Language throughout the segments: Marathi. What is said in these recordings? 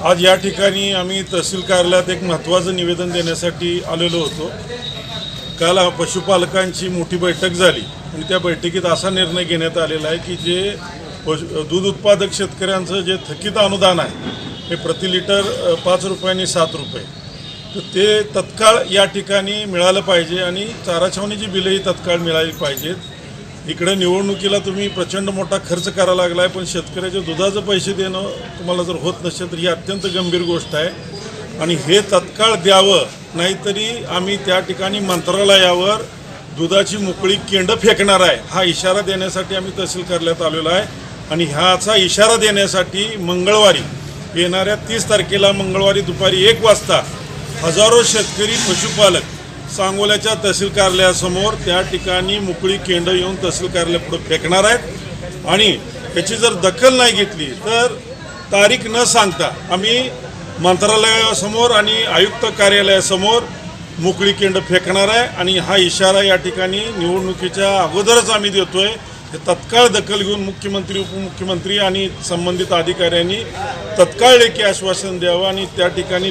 आज या ठिकाणी आम्ही तहसील कार्यालयात एक महत्त्वाचं निवेदन देण्यासाठी आलेलो होतो. काल पशुपालकांची मोठी बैठक झाली आणि त्या बैठकीत असा निर्णय घेण्यात आलेला आहे की जे पशु दूध उत्पादक शेतकऱ्यांचं जे थकीत अनुदान आहे हे प्रति लिटर पाच रुपयांनी सात रुपये. तर ते तत्काळ या ठिकाणी मिळालं पाहिजे आणि चारा छावणीची बिलंही तत्काळ मिळाली पाहिजेत. इकडे निवडणुकीला तुम्ही प्रचंड मोठा खर्च करायला लागला आहे पण शेतकऱ्याच्या दुधाचं पैसे देणं तुम्हाला जर होत नसेल तर ही अत्यंत गंभीर गोष्ट आहे. आणि हे तत्काळ द्यावं नाहीतरी आम्ही त्या ठिकाणी मंत्रालयावर दुधाची मोकळी केंड फेकणार आहे. हा इशारा देण्यासाठी आम्ही तहसील कार्यालयात आलेलो आहे. आणि ह्याचा इशारा देण्यासाठी मंगळवारी येणाऱ्या तीस तारखेला मंगळवारी दुपारी एक वाजता हजारो शेतकरी पशुपालक सांगोल्याच्या तहसील कार्यालयासमोर त्या ठिकाणी मोकळी केंद्र येऊन तहसील कार्यालयापुढे फेकणार आहेत. आणि याची जर दखल नाही घेतली तर तारीख न सांगता आम्ही मंत्रालयासमोर आणि आयुक्त कार्यालयासमोर मोकळी केंद्र फेकणार आहे. आणि हा इशारा या ठिकाणी निवडणुकीच्या अगोदरच आम्ही देतोय. हे तत्काळ दखल घेऊन मुख्यमंत्री उपमुख्यमंत्री आणि संबंधित अधिकाऱ्यांनी तत्काळ लेखी आश्वासन द्यावं आणि त्या ठिकाणी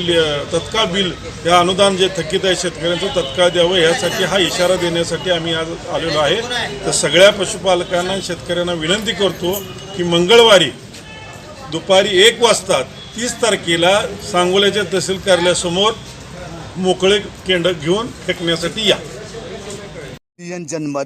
तत्काळ बिल हे अनुदान जे थकीत आहे शेतकऱ्यांचं तत्काळ द्यावं यासाठी हा इशारा देण्यासाठी आम्ही आज आलेलो आहे. तर सगळ्या पशुपालकांना शेतकऱ्यांना विनंती करतो की मंगळवारी दुपारी एक वाजता तीस तारखेला सांगोल्याच्या तहसील कार्यालयासमोर मोकळे केंड घेऊन फेकण्यासाठी या. जनमत